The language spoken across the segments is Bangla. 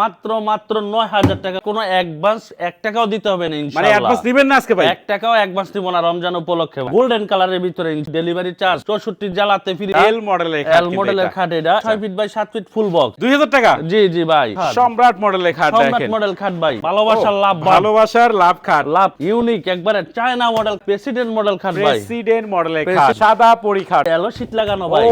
মাত্র মাত্র নয় হাজার টাকা। কোনো অ্যাডভান্স এক টাকাও দিতে হবে না মানে অ্যাডভান্স দিবেন না আজকে ভাই? এক টাকাও অ্যাডভান্স দিব না রমজান উপলক্ষে গোল্ডেন কালারের ভিতরে ডেলিভারি চার্জ চৌষট্টি জ্বালাতে ফ্রি এল মডেলের এল মডেলের খাট এটা। ছয় ফিট বাই সাত ফিট ফুল বক্স দুই হাজার টাকা? জি জি ভাই। সম্রাট মডেলের খাট সম্রাট মডেল খাট ভাই। ভালোবাসার লাভ ভালোবাসার লাভ খাট। লাভ ইউনিক একবারে চায়না মডেল প্রেসিডেন্ট মডেল খাট ভাই। প্রেসিডেন্ট মডেলের খাট। সাদা পরি খাট। এলো শীত লাগানো ভাই।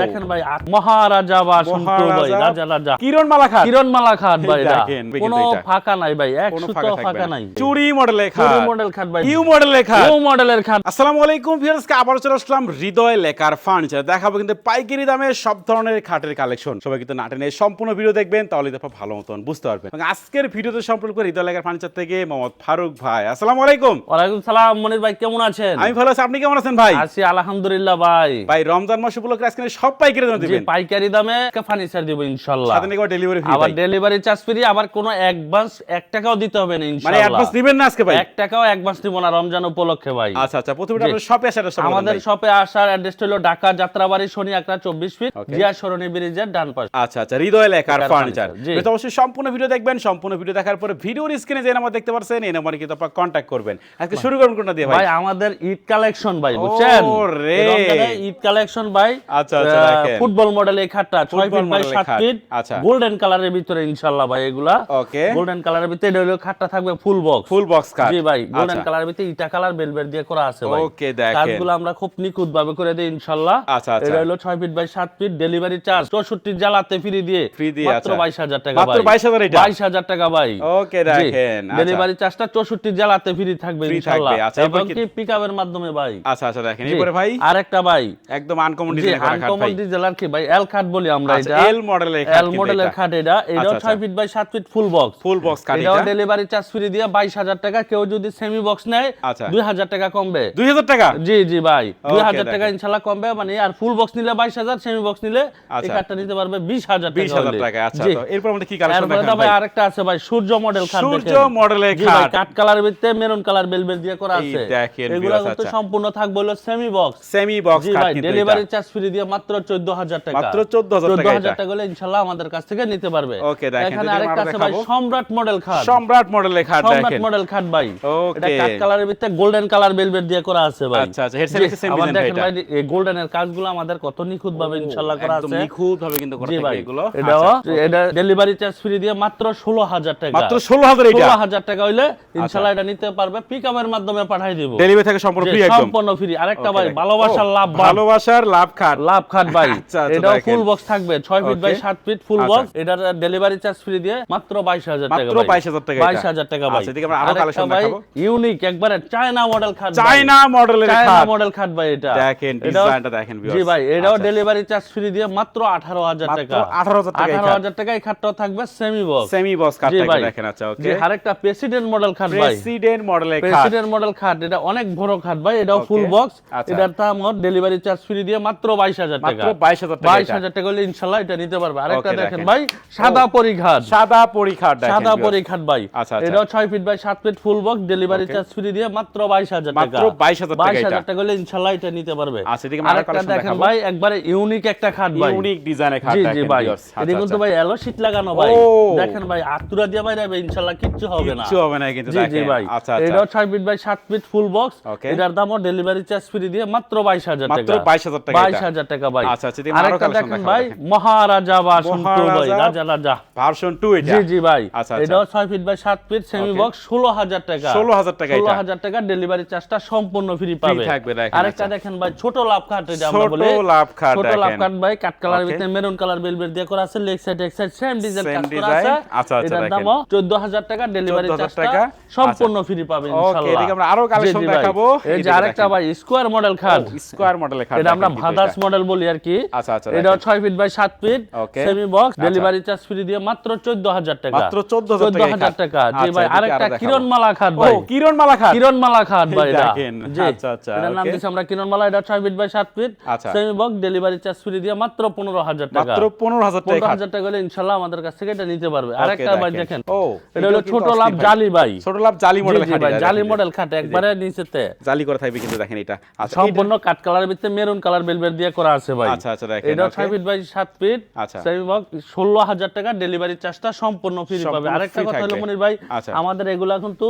দেখেন ভাই মহারাজা বা সন্তু ভাই রাজা রাজা। কিরণ মালা খাট? কিরণমালা খাট ভাই দেখেন, দেখেন কোনো ফাঁকা নাই ভাই এক সুতো ফাঁকা নাই। চুরি মডেলের চুরি মডেল খাট ভাই। ইউ মডেলের খাট। নিউ মডেলের খাট। আসসালামু আলাইকুম ভিউয়ার্সকে আবার চলে আসলাম হৃদয় ফার্নিচার দেখাবো কিন্তু পাইকারি দামে সব ধরনের খাটের কালেকশন সবাই কিন্তু নাটেনের সম্পূর্ণ ভিডিও দেখবেন তাহলে দেখো ভালো মতন বুঝতে পারবেন। আজকের ভিডিওতে সম্পর্ক করে হৃদয় ফার্নিচার থেকে মোহাম্মদ ফারুক ভাই। আসসালামু আলাইকুম। ওয়ালাইকুম সালাম মনির ভাই কেমন আছেন? আমি ভালো আছি আপনি কেমন আছেন ভাই? আছি আলহামদুলিল্লাহ ভাই। ভাই রমজান মাস উপলক্ষে আজকে সব পাইকারি দামে দিবেন। পাইকারি দামে ফার্নিচার দিব ইনশাআল্লাহ সাথে নাকি ডেলিভারি ফ্রি আবার ডেলিভারি চার্জ ফ্রি আবার কোনো অ্যাডভান্স এক টাকাও দিতে হবে না মানে অ্যাডভান্স দিবেন না আজকে ভাই? এক টাকাও অ্যাডভান্স দিব না রমজান উপলক্ষে ভাই। আচ্ছা আচ্ছা প্রথমে। আপনার শপে আসার সব আমাদের শপে আসার অ্যাড্রেস হলো ঢাকা যাত্রাবাড়ি শনি আকরা চব্বিশ ফিট জিয়া সরণি ব্রিজের ডান পাশে। আচ্ছা আচ্ছা হৃদয় লেখার ফার্নিচার। তো অবশ্যই সম্পূর্ণ ভিডিও দেখবেন সম্পূর্ণ ভিডিও দেখার পরে ভিডিওর স্ক্রিনে যে নাম্বার দেখতে পাচ্ছেন এই নাম্বারে কিন্তু আপনারা কন্ট্যাক্ট করবেন। আজকে শুরু করুন কোনটা দিয়ে ভাই? ভাই আমাদের ঈদ কালেকশন ভাই বুঝছেন? ও রে। এই রমজানে ঈদ কালেকশন ভাই আচ্ছা, আচ্ছা, ফুটবল মডেল এই খাটটা ছয় ফুটবল ফিট বাই মডেলের সাত ফিট আচ্ছা। গোল্ডেন কালারের ভিতরে ইনশাআল্লাহ ভাই এগুলা ওকে গোল্ডেন কালারের ভিতরে এটা হলো খাটটা থাকবে full box full box cut জি ভাই গোল্ডেন আচ্ছা। কালারের ভিতরে ইটা কালার বেলবেট দিয়ে করা আছে ভাই। ওকে দেখেন। কাজগুলো আমরা খুব নিখুঁত ভাবে করে দেই ইনশাআল্লাহ। আচ্ছা আচ্ছা। এটা হলো 6 feet by 7 feet delivery charge 64 জালাতে ফ্রি দিয়ে। ফ্রি দিয়ে মাত্র আচ্ছা। 22000 টাকা ভাই। মাত্র 22000 এটা? 22000 টাকা ভাই। ওকে দেখেন ডেলিভারি চার্জটা 64 জালাতে ফ্রি থাকবে ইনশাআল্লাহ। আচ্ছা, এবং কি পিকআপের মাধ্যমে ভাই? আচ্ছা আচ্ছা দেখেন এরপরে ভাই? আরেকটা ভাই। একদম আনকমন ডিজাইনের খাট ভাই। আনকমন ডিজাইনের কি ভাই এল খাট বলি আমরা এটা। এল মডেলের খাট এল মডেলের খাট এটা। এটা 6 feet by feet full box full box delivery charge free দিয়ে 22000 টাকা কেউ যদি সেমি বক্স নেয় 2000 টাকা কমবে। 2000 টাকা? জি জি ভাই। 2000 টাকা কমবে মানে আর ফুল বক্স নিলে 22000 সেমি বক্স নিলে এই কার্ডটা নিতে পারবে টাকা আচ্ছা। এরপর আমাদের কি আরেকটা আছে ভাই সূর্য মডেল সূর্য কাট কালার ভিত্তিতে মেরুন কালার বেলবেল দিয়ে করা আছে। কিন্তু সম্পূর্ণ থাকবে হলো সেমি বক্স সেমি বক্স ভাই ডেলিভারি চার্জ ফ্রি দিয়ে মাত্র 14000 টাকা। মাত্র 14000 টাকা 14000 টাকা হলে ইনশাআল্লাহ আমাদের কাছ থেকে নিতে পারবে। ওকে দেখেন, এখানে আরেকটা আছে ভাই। সম্রাট মডেল খাট। সম্রাট মডেলের খাট সম্রাট মডেল খাট ভাই. এটা কাঠ কালারের ভিতরে গোল্ডেন কালার বেলভেট দিয়ে করা আছে ভাই। আচ্ছা, আচ্ছা, same আবার দেখেন ভাই এই গোল্ডেনের কাজগুলো আমাদের কত নিখুঁত ভাবে ইনশাআল্লাহ করা একদম আছে। নিখুঁত ভাবে কিন্তু করা জি থাকে এগুলো। আচ্ছা। এটা ডেলিভারি চার্জ ফ্রি দিয়ে মাত্র 16000 টাকা। মাত্র 16000 এটা। ষোলো হাজার টাকা হইলে ইনশাল্লাহ এটা নিতে পারবে পিকআপের মাধ্যমে পাঠাই দিব। ডেলিভারি থেকে সম্পূর্ণ ফ্রি একদম। সম্পূর্ণ ফ্রি আরেকটা ভাই ভালোবাসার লাভ ভালোবাসার লাভ খাট। লাভ খাট ভাই। আচ্ছা, আচ্ছা, ফুল বক্স থাকবে ছয় ফিট বাই Okay. সাত ফিট ফুল আচ্ছা। বক্স এটার ডেলিভারি চার্জ ফ্রি দিয়ে মাত্র বাইশ হাজার টাকা মাত্র 22,000 টাকা বাইশ হাজার টাকা ভাই। আচ্ছা, এদিকে আমরা আরও ভাই দেখাবো। ইউনিক একবারে চায়না মডেল খাট। চায়না মডেলের চায়না মডেল খাট। ভাই এটা। দেখেন, এটাও- design টা দেখেন, জি ভাই এটাও। ডেলিভারি চার্জ ফ্রি দিয়ে মাত্র আঠারো হাজার মাত্র টাকা। 18,000 টাকা এই আঠারো খাট। হাজার টাকা এই খাটটাও থাকবে সেমি বক্স সেমি বক্স জি দেখেন আচ্ছা জি ওকে আরেকটা প্রেসিডেন্ট মডেল খাট ভাই। প্রেসিডেন্ট মডেলের খাট। প্রেসিডেন্ট মডেল খাট এটা অনেক বড় খাট ভাই এটাও ফুল বক্স আচ্ছা। এটার দাম ডেলিভারি চার্জ ফ্রি দিয়ে মাত্র বাইশ হাজার টাকা। মাত্র 22,000 টাকা বাইশ এটা। হাজার টাকা হলে ইনশাল্লাহ এটা নিতে পারবে। আরেকটা দেখেন। ভাই সাদা পরিঘাট সাদা সাদা। পরিঘাট ভাই। আচ্ছা, আচ্ছা। ছয় feet by feet full box delivery charge free দিয়ে মাত্র বাইশ হাজার টাকা। মাত্র 22,000 টাকা এটা। টাকা হলে ইনশাল্লাহ এটা নিতে পারবে। আচ্ছা, এদিকে দেখাবো। ভাই একবারে ইউনিক একটা খাট ভাই। ইউনিক ডিজাইনের খাট জি জি ভাই। এটা কিন্তু। ভাই এলো লাগানো ভাই। দেখেন ভাই আতুরা দিয়ে ভাই ইনশাল্লাহ কিচ্ছু হবে না। কিচ্ছু হবে না কিন্তু জি জি ভাই। আচ্ছা ছয় ফিট বাই সাত ফিট ফুল বক্স এটার দামও ডেলিভারি চার্জ ফ্রি দিয়ে মাত্র বাইশ হাজার মাত্র টাকা। 22,000 টাকা বাইশ এটা। হাজার টাকা ভাই। আচ্ছা, আচ্ছা, এদিকে আরেকটা দেখেন দেখাবো, ভাই মহারাজা বা সন্তু ভাই রাজা রাজা। ভার্সন 2 এটা জি জি ভাই আচ্ছা, আচ্ছা। ছয় feet by feet semi box ষোলো হাজার টাকা 16,000 টাকা এটা। টাকা ডেলিভারি চার্জটা সম্পূর্ণ ফ্রি পাবে থাকবে, আরেকটা আচ্ছা। দেখেন ভাই ছোট লাভ এটা আমরা ছোট লাভ ছোট লাভ। ভাই কাঠ কালার ভিতরে মেরুন কালার বেলবেট দিয়ে করা আছে লেগ সাইড এক সাইড সেম ডিজাইন কাজ করা আছে আচ্ছা, আচ্ছা, এটার। দামও 14000 টাকা ডেলিভারি চার্জটা সম্পূর্ণ ফ্রি পাবে ইনশাআল্লাহ এদিকে আমরা আরও ভাই। দেখাবো। এই যে আরেকটা ভাই স্কোয়ার মডেল খাট স্কয়ার মডেলের খাট এটা আমরা ভাদাস মডেল বলি আর কি আচ্ছা, আচ্ছা, দেখেন। ছয় ফিট বাই সাত feet semi box. Delivery charge free দিয়ে মাত্র চোদ্দ হাজার টাকা। মাত্র 14,000 টাকা 14,000 জি আচ্ছা, ভাই আরেকটা। কিরণমালা খাট ভাই। খাট। কিরণমালা খাট ভাই এটা। দেখেন। জি। আচ্ছা, আচ্ছা, এটার নাম দিছি আমরা কিরণমালা এটা ফিট বাই সাত feet. Semi box delivery charge free দিয়ে মাত্র পনেরো হাজার টাকা। মাত্র 15000 টাকা পনেরো খাট। হাজার টাকা হলে আমাদের কাছ থেকে এটা নিতে পারবে। আরেকটা ভাই দেখেন। ও এটা হলো ছোট লাভ জালি ভাই। ছোট লাভ জালি জি খাট ভাই জালি মডেল খাট একবারে নিচেতে জালি করা থাকবে কিন্তু দেখেন এটা। আচ্ছা সম্পূর্ণ কালারের ভিতরে মেরুন কালার বেলবেট দিয়ে করা আছে ভাই। আচ্ছা, আচ্ছা, দেখেন, এটা ফিট বাই সাত ফিট আচ্ছা। সেমি ষোলো হাজার টাকা ডেলিভারি ডেলিভারি চার্জটা সম্পূর্ণ ফ্রি পাবে আরেকটা কথা হলো মনির ভাই আচ্ছা। আমাদের এগুলা কিন্তু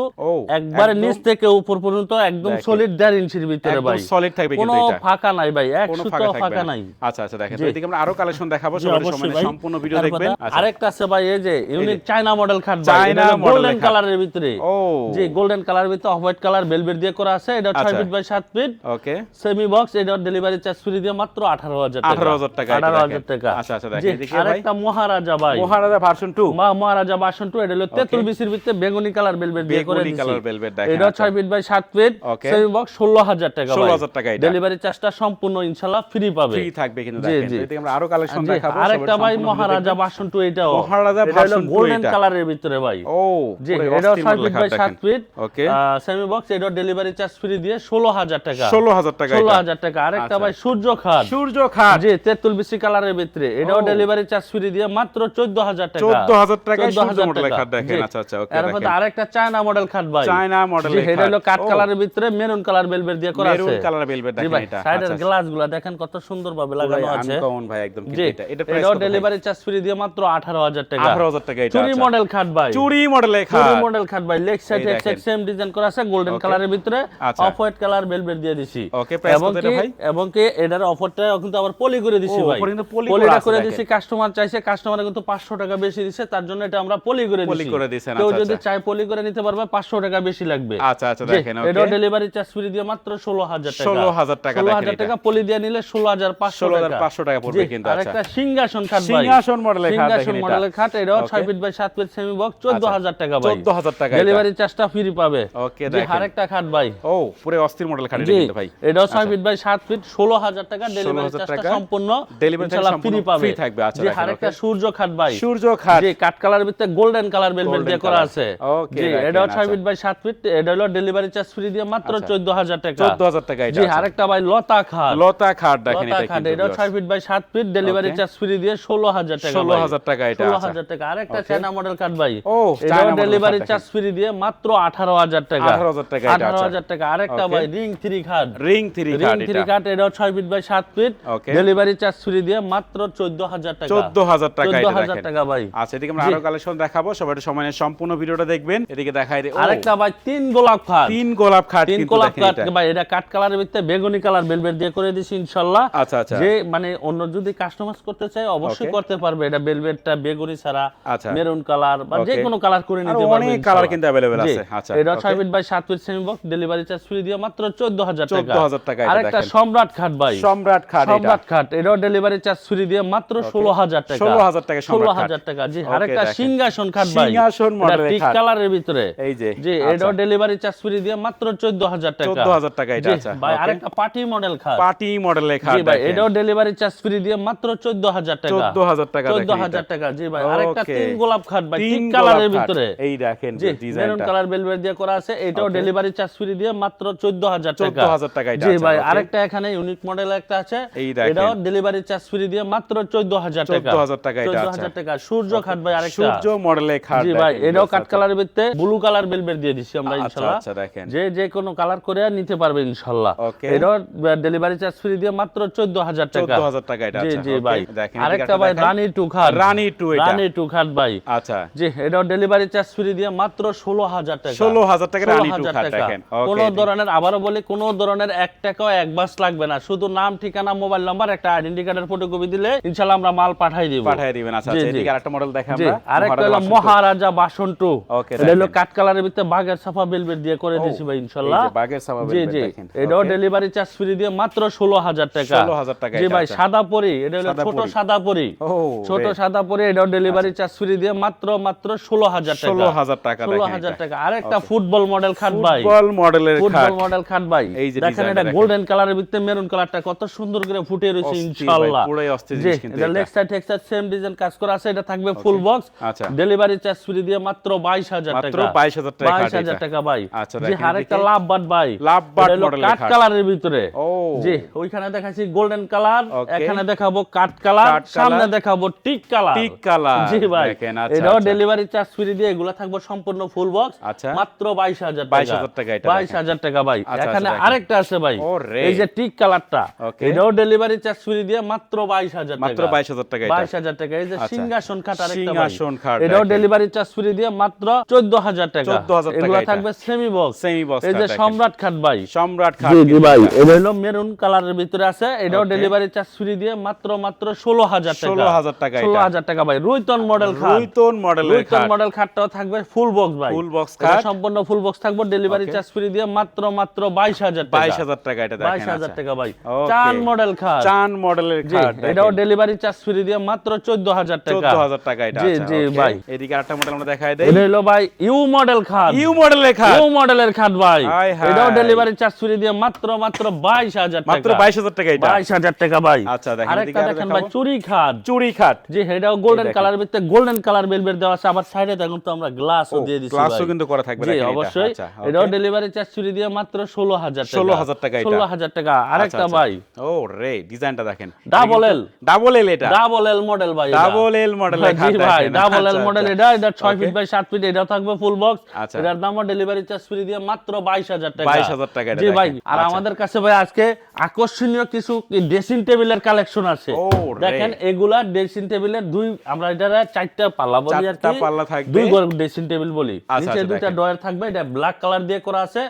একবারে নিচ থেকে উপর পর্যন্ত একদম সলিড দেড় ইঞ্চির ভিতরে একদম ভাই। solid থাকবে কিন্তু এটা। ফাঁকা নাই ভাই এক সুতো ফাঁকা। নাই। আচ্ছা আচ্ছা দেখেন। তো এদিকে আমরা আরও কালেকশন দেখাবো জি, সবাই সময় সম্পূর্ণ ভিডিও দেখবেন। আচ্ছা। আরেকটা আছে ভাই এই যে ইউনিক চায়না মডেল খাট ভাই চায়না গোল্ডেন। কালারের ভিতরে। ও। জি গোল্ডেন কালারের ভিতরে অফ হোয়াইট কালার বেলভেট দিয়ে করা আছে। এটা 6 আচ্ছা। Feet by 7 feet okay semi box এটা ডেলিভারি চার্জ ফ্রি দিয়ে মাত্র 18000 টাকা। 18,000 টাকা এটা 18000 টাকা। আচ্ছা, আচ্ছা, দেখেন। আরেকটা মহারাজা ভাই। মহারাজা ভার্সন 2 মা মহারাজা বাসন টু এটা হলো তেঁতুল বিসির ভিতরে বেগুনি কালার বেলভেট দিয়ে করে দিছি। কালার দেখেন, এটা। 6 feet by 7 feet. Semi box 16000 টাকা ভাই। 16,000 টাকা এটা। ডেলিভারি চার্জটা সম্পূর্ণ ইনশাআল্লাহ ফ্রি পাবে। ফ্রি থাকবে কিন্তু দেখেন। এদিকে আমরা আরও কালেকশন দেখাবো। আরেকটা ভাই মহারাজা টু এটাও। মহারাজা ভার্সন 2 গোল্ডেন কালারের ভিতরে ভাই। ও জি এটা অস্থির 6 feet by 7 feet okay semi box এটা ডেলিভারি চার্জ ফ্রি দিয়ে 16000 টাকা। 16000 টাকা এটা। 16000 টাকা। আরেকটা আচ্ছা। ভাই সূর্য খাট সূর্য খাট জি তেঁতুল বিসি কালারের ভিতরে। এটাও ডেলিভারি চার্জ ফ্রি দিয়ে মাত্র 14000 টাকা। 14,000 টাকায় সূর্য মডেলের খাট দেখেন। আচ্ছা, আচ্ছা, ওকে, এরপর আরেকটা চায়না মডেল খাট ভাই। চায়না মডেলের এটা হলো কাঠ কালারের ভিতরে মেরুন কালার বেলবেট দিয়ে করা আছে। মেরুন কালার বেলভেট দেখেন এটা। সাইডের দেখেন কত সুন্দর ভাবে লাগানো আছে। আনকমন ভাই একদম এটা। এটা প্রাইস এটাও ডেলিভারি চার্জ ফ্রি দিয়ে মাত্র 18000 টাকা। 18000 টাকা এটা চুরি। মডেল খাট ভাই। চুরি মডেলের চুরি মডেল খাট ভাই। লেগ সাইড এই এক সাইড দেখেন। সেম ডিজাইন করা আছে গোল্ডেন কালারের ভিতরে। অফ হোয়াইট কালার দিয়ে দিছি। এবং কত এটা ভাই? এবং কি এটার অফারটা কিন্তু আবার পলি করে দিছি ভাই। poly করা। দিছি কাস্টমার চাইছে কাস্টমারে কিন্তু 500 টাকা বেশি দিছে তার জন্য এটা আমরা পলি করে দিছি। করে দিছেন, কেউ আচ্ছা, যদি আচ্ছা। চায় পলি করে নিতে পারবে 500 টাকা বেশি লাগবে। আচ্ছা আচ্ছা দেখেন ওকে। ডেলিভারি চার্জ ফ্রি দিয়ে মাত্র 16000 টাকা। 16,000 টাকা দেখেন 16000 টাকা পলি দিয়ে নিলে 16500 টাকা। 16,500 টাকা পড়বে কিন্তু, আরেকটা আচ্ছা। সিংহাসন খাট ভাই। সিংহাসন মডেলের খাট সিংহাসন এটা। মডেলের খাট এটাও 6 feet by 7 feet semi box 14000 টাকা ভাই। 14,000 টাকা ডেলিভারি চার্জটা ফ্রি পাবে। জি দেখেন। আরেকটা খাট ভাই। ও পুরো অস্থির মডেল খাট এটা কিন্তু ভাই। এটাও 6 ফিট বাই 7 ফিট 16000 টাকা। ডেলিভারি 16,000 চার্জটা টাকা। সম্পূর্ণ ডেলিভারি সম্পূর্ণ ফ্রি পাবে। free থাকবে, আচ্ছা, আরেকটা সূর্য খাট ভাই। সূর্য খাট। জি কাট কালারের ভিতরে গোল্ডেন কালার বেলভেট দিয়ে করা আছে। জি এটাও 6 আচ্ছা। ফিট বাই 7 ফিট এটা হলো ডেলিভারি চার্জ ফ্রি দিয়ে মাত্র আচ্ছা। 14000 টাকা। 14,000 টাকা এটা জি আচ্ছা। আরেকটা ভাই লতা খাট। লতা খাট দেখেন এটা খাট এটাও 6 feet by 7 feet delivery charge free দিয়ে 16000 টাকা 16,000 টাকা এটা, আচ্ছা। 16000 টাকা। আরেকটা চায়না মডেল কাট ভাই। ও, চায়না ডেলিভারি চার্জ ফ্রি দিয়ে মাত্র 18000 টাকা। 18,000 টাকা এটা, আচ্ছা। 18000 টাকা। আরেকটা. ভাই রিং 3 খাট। রিং থ্রি রিং 3 খাট এটাও 6 feet by 7 feet. Delivery charge free দিয়ে মাত্র 14000 টাকা। 14,000 টাকা এটা 14000 টাকা ভাই। আচ্ছা এদিকে আমরা আরও কালেকশন দেখাবো। সবাই সময় সম্পূর্ণ ভিডিওটা দেখবেন। এদিকে দেখাই আরেকটা ভাই তিন গোলাপ খাট। তিন গোলাপ খাট তিন গোলাপ এটা। ভাই এটা কাট কালারের ভিতরে বেগুনি কালার বেলবেট দিয়ে করে দিছি ইনশাআল্লাহ আচ্ছা, আচ্ছা। যে মানে অন্য যদি কাস্টমাইজ করতে চায় অবশ্যই করতে পারবে। এটা বেলবেটটা বেগুনি ছাড়া আচ্ছা। মেরুন কালার বা যে কোনো কালার করে নিতে পারবে অনেক colour কিন্তু জি, আছে। আচ্ছা, এটা 6 feet by 7 feet semi box delivery charge free দিয়ে মাত্র 14000 টাকা। 14,000 টাকা আরেকটা সম্রাট খাট ভাই। সম্রাট খাট সম্রাট খাট এটাও ডেলিভারি চার্জ ফ্রি দিয়ে মাত্র 16000 টাকা। 16,000 টাকা সম্রাট খাট। 16000 টাকা। জি আরেকটা সিংহাসন খাট ভাই। সিংহাসন এটা টিক খাট। কালারের ভিতরে। এই যে, জি আচ্ছা। ডেলিভারি চার্জ ফ্রি দিয়ে মাত্র 14000 টাকা। 14,000 টাকা এটা, আচ্ছা, ভাই আরেকটা পার্টি মডেল খাট। পার্টি মডেলের খাট জি ভাই। এটাও ডেলিভারি চার্জ ফ্রি দিয়ে মাত্র 14000 টাকা। 14,000 টাকা 14000 টাকা জি ভাই আরেকটা তিন গোলাপ খাট ভাই গোলাপ কালারের ভিতরে। এই দেখেন জি মেরুন কালার বেলভেট দিয়ে করা আছে এটাও ডেলিভারি চার্জ ফ্রি দিয়ে মাত্র 14000 টাকা। 14,000 টাকা এটা জি ভাই আরেকটা এখানে ইউনিক মডেল একটা আছে। এটাও ডেলিভারি চার্জ ফ্রি দিয়ে মাত্র 14000 টাকা। 14,000 টাকা এটা, 14000 টাকা। সূর্য খাট ভাই আরেকটা। সূর্য মডেলের খাট জি ভাই এটাও কাট। কালারের ব্লু কালার বেলভেট দিয়ে দিছি আমরা আচ্ছা, ইনশাআল্লাহ আচ্ছা, দেখেন। যে যে কোনো কালার করে নিতে পারবে ইনশাআল্লাহ. এটাও ডেলিভারি চার্জ ফ্রি দিয়ে মাত্র 14000 টাকা। 14,000 টাকা এটা, জি আচ্ছা, জি ভাই। দেখেন, আরেকটা ভাই রানী টু খাট। রানী টু এটা। রানী টু খাট ভাই। আচ্ছা। জি এটাও ডেলিভারি চার্জ ফ্রি দিয়ে মাত্র 16000 টাকা। 16,000 টাকা রানী টু খাট দেখেন। কোনো ধরনের আবারও বলি কোনো ধরনের এক টাকাও এক বাস লাগবে না। শুধু নাম ঠিকানা মোবাইল নাম্বার একটা আইডেন্টি কার্ডের ফটোকপি দিলে ইনশাআল্লাহ আমরা মাল পাঠাই দিব। পাঠিয়ে দিবেন। আচ্ছা আচ্ছা এদিকে আরেকটা মডেল দেখাই আমরা। আরেকটা হলো মহারাজা বাসন টু এটা হলো কাট কালারের ভিতরে বাগের সাফা দিয়ে করে দিয়েছি ভাই ইনশাআল্লাহ সাফা দেখেন। এটাও ডেলিভারি চার্জ ফ্রি দিয়ে মাত্র 16000 টাকা। 16,000 টাকা জি ভাই আচ্ছা। সাদা পরি এটা হলো ছোট সাদা পরি। ছোট সাদা পরি এটাও ডেলিভারি চার্জ ফ্রি দিয়ে মাত্র মাত্র 16000 টাকা। 16,000 টাকা 16000 টাকা। আরেকটা ফুটবল মডেল খাট ভাই। ফুটবল মডেলের ফুটবল মডেল খাট ভাই। দেখেন এটা গোল্ডেন কালারের ভিতরে মেরুন কালারটা কত সুন্দর করে ফুটে রয়েছে ইনশাআল্লাহ পুরোই অস্থির জিনিস কিন্তু এটা এটা। লেগ সাইড সেম ডিজাইন কাজ করা আছে এটা থাকবে full box. Delivery charge free দিয়ে মাত্র 22000 টাকা। মাত্র 22,000 টাকা 22000 টাকা ভাই। আচ্ছা, জি আরেকটা লাভ বাট ভাই। লাভ বাট মডেলের কাট কালারের ভিতরে। জি ওইখানে দেখাচ্ছি গোল্ডেন কালার এখানে দেখাবো কাট কালার সামনে দেখাবো টিক কালার টিক কালার। জি ভাই। আচ্ছা, এটাও। ডেলিভারি চার্জ ফ্রি দিয়ে এগুলো থাকব সম্পূর্ণ ফুল বক্স আচ্ছা। মাত্র 22000 22,000 টাকা। এটা বাইশ হাজার টাকা ভাই। এখানে আরেকটা আছে ভাই। এই যে টিক কালারটা এটাও ডেলিভারি চার্জ ফ্রি দিয়ে মাত্র বাইশ হাজার মাত্র 22,000 টাকা এটা। বাইশ হাজার টাকা। এই যে। সিংহাসন সিংহাসন খাট আরেকটা। সিংহাসন খাট এটাও ডেলিভারি চার্জ ফ্রি দিয়ে মাত্র চোদ্দ হাজার টাকা। 14,000 টাকা এগুলো থাকবে সেমি বক্স Semi box এই যে সম্রাট খাট ভাই। সম্রাট খাট জি জি ভাই এটা। হলো মেরুন কালারের ভিতরে আছে। এটাও ডেলিভারি চার্জ ফ্রি দিয়ে মাত্র মাত্র ষোলো হাজার টাকা। 16,000 টাকা এটা। ষোলো হাজার টাকা ভাই। রুইতন মডেল খাট রুইতন মডেলের রুইতন মডেল খাটটাও থাকবে ফুল বক্স ভাই। Box এটা খাট। সম্পূর্ণ ফুল বক্স থাকবে। ডেলিভারি চার্জ ফ্রি দিয়ে মাত্র মাত্র বাইশ হাজার টাকা। বাইশ হাজার টাকা এটা দেখেন বাইশ হাজার আচ্ছা। টাকা ভাই। চান মডেল খাট চান মডেলের খাট এটাও ডেলিভারি চার্জ ফ্রি দিয়ে মাত্র চোদ্দ হাজার টাকা চোদ্দ হাজার টাকা এটা আচ্ছা, জি ভাই। এদিকে আরেকটা মডেল আমরা দেখাই দেই। এটা হলো ভাই ইউ মডেল খাট। ইউ মডেলের খাট। ইউ মডেলের খাট ভাই। এটাও ডেলিভারি চার্জ ফ্রি দিয়ে মাত্র মাত্র বাইশ হাজার টাকা। মাত্র বাইশ হাজার টাকা এটা। বাইশ হাজার টাকা ভাই। আচ্ছা, দেখেন, আরেকটা দেখেন ভাই চুরি খাট। চুরি খাট। জি এটাও গোল্ডেন কালার ভিতরে গোল্ডেন কালার বেলবেট দেওয়া আছে। আবার সাইডে দেখুন তো আমরা গ্লাসও দিয়ে দিছি glass ও ভাই। কিন্তু করা থাকবে জি অবশ্যই। আচ্ছা, এটাও ডেলিভারি চার্জ চুরি দিয়ে মাত্র ষোলো হাজার টাকা। 16,000 টাকা এটা। ষোলো হাজার টাকা। আরেকটা ভাই। ও রে ডিজাইনটা দেখেন। Double L। ডাবল এল এটা। ডাবল এল মডেল ভাই ডাবল এল জি ভাই ডাবল এল মডেল। এটা এটা ছয় Okay. ফিট বাই সাত ফিট এটাও থাকবে ফুল বক্স আচ্ছা। এটার দামও ডেলিভারি চার্জ ফ্রি দিয়ে মাত্র বাইশ হাজার টাকা 22,000 টাকা এটা জি ভাই আর আচ্ছা। আমাদের কাছে ভাই আজকে আকর্ষণীয় কিছু ড্রেসিং টেবিলের কালেকশন আছে দেখেন এগুলা ড্রেসিং টেবিলের দুই আমরা এটা চারটা পাল্লা বলি আর কি পাল্লা থাকবে। দুই ড্রেসিং টেবিল বলি আচ্ছা, নিচে দুইটা ডয়ার থাকবে এটা ব্ল্যাক কালার দিয়ে করা আছে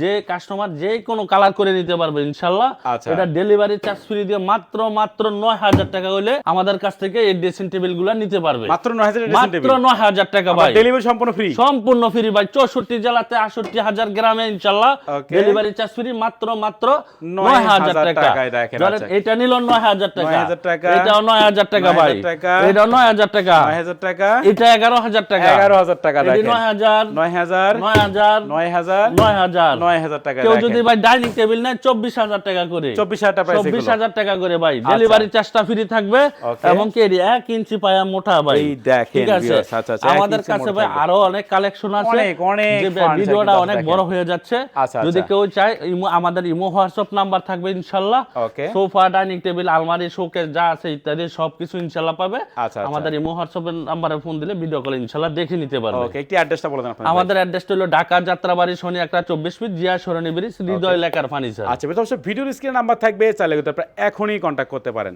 যে কাস্টমার যে কোনো কালার করে নিতে পারবে ইনশাল্লাহ আচ্ছা। এটা ডেলিভারি চার্জ ফ্রি দিয়ে মাত্র মাত্র নয় হাজার টাকা হলে আমাদের কাছ থেকে এই ড্রেসিং টেবিলগুলা নিতে পারবে মাত্র 9000 ড্রেসিং মাত্র টেবিল নয় হাজার টাকা ভাই ডেলিভারি সম্পূর্ণ ফ্রি সম্পূর্ণ ফ্রি ভাই চৌষট্টি জেলাতে আটষট্টি হাজার গ্রামে ইনশাল্লাহ ডেলিভারি চার্জ ফ্রি মাত্র মাত্র নয় নয় হাজার হাজার টাকা টাকায় ধরেন আচ্ছা। এটা নিল নয় হাজার টাকা 9,000 টাকা, এটাও নয় হাজার টাকা ভাই 9,000 টাকা, এটাও নয় হাজার টাকা 9000 টাকা এটা এগারো হাজার টাকা 11000 টাকা এটি দেখেন নয় হাজার 9000 নয় হাজার 9000 নয় হাজার 9000 টাকা কেউ যদি ভাই ডাইনিং টেবিল নেয় চব্বিশ হাজার টাকা করে 24000 টাকা প্রাইস চব্বিশ এগুলো হাজার টাকা করে ভাই ডেলিভারি চার্জটা ফ্রি থাকবে. এবং কি এক ইঞ্চি পায়া মোটা ভাই। এই দেখেন আচ্ছা, আচ্ছা, আমাদের কাছে ভাই আরও অনেক কালেকশন আছে। অনেক, ভিডিওটা অনেক বড় হয়ে যাচ্ছে। আচ্ছা, যদি। কেউ চায় আমাদের ইমো হোয়াটসঅ্যাপ নাম্বার থাকবে সোফা ডাইনিং টেবিল আলমারি শোকেস যা আছে ইত্যাদি সবকিছু পাবে। আমাদের ইমো হোয়াটসঅ্যাপ নাম্বারে ফোন দিলে ভিডিও কলে ইনশাল্লাহ দেখে নিতে পারবে। ওকে একটি অ্যাড্রেসটা বলে দেন আমাদের অ্যাড্রেসটা হলো ঢাকা যাত্রাবাড়ি শনি একটা চব্বিশ ফিট জিয়া সরণি ব্রিজ হৃদয় লেখার ফার্নিচার আচ্ছা ভিডিওর স্ক্রিনে নাম্বার থাকবে চাইলে আপনারা এখনই কন্ট্যাক্ট করতে পারেন।